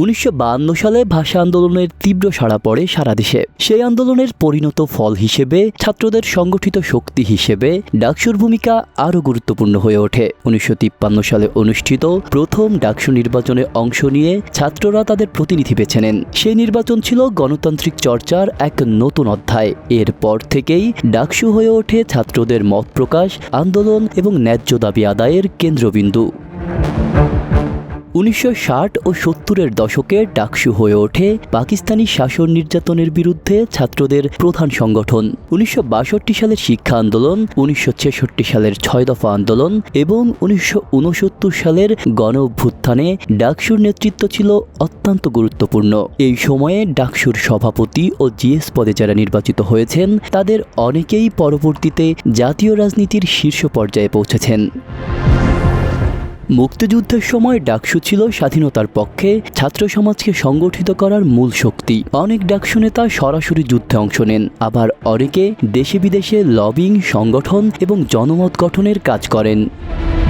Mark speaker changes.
Speaker 1: উনিশশো সালে ভাষা আন্দোলনের তীব্র সাড়া পড়ে সারা দেশে। সেই আন্দোলনের পরিণত ফল হিসেবে, ছাত্রদের সংগঠিত শক্তি হিসেবে ডাকসুর ভূমিকা আরও গুরুত্বপূর্ণ হয়ে ওঠে। উনিশশো সালে অনুষ্ঠিত প্রথম ডাকসু নির্বাচনে অংশ নিয়ে ছাত্ররা তাদের প্রতিনিধি বেছে নেন। সেই নির্বাচন ছিল গণতান্ত্রিক চর্চার এক নতুন অধ্যায়। এরপর থেকেই ডাকসু হয়ে ওঠে ছাত্রদের মত প্রকাশ, আন্দোলন এবং ন্যায্য দাবি আদায়ের কেন্দ্রবিন্দু। উনিশশো ষাট ও সত্তরের দশকে ডাকসু হয়ে ওঠে পাকিস্তানি শাসন নির্যাতনের বিরুদ্ধে ছাত্রদের প্রধান সংগঠন। উনিশশো বাষট্টি সালের শিক্ষা আন্দোলন, উনিশশো ছেষট্টি সালের ছয় দফা আন্দোলন এবং উনিশশো উনসত্তর সালের গণ অভ্যুত্থানে ডাকসুর নেতৃত্ব ছিল অত্যন্ত গুরুত্বপূর্ণ। এই সময়ে ডাকসুর সভাপতি ও জিএস পদে যারা নির্বাচিত হয়েছেন, তাদের অনেকেই পরবর্তীতে জাতীয় রাজনীতির শীর্ষ পর্যায়ে পৌঁছেছেন। মুক্তিযুদ্ধের সময় ডাকসু ছিল স্বাধীনতার পক্ষে, ছাত্র সমাজকে সংগঠিত করার মূল শক্তি। অনেক ডাকসু নেতা সরাসরি যুদ্ধে অংশ নেন। আবার অনেকে দেশে বিদেশে লবিং, সংগঠন এবং জনমত গঠনের কাজ করেন।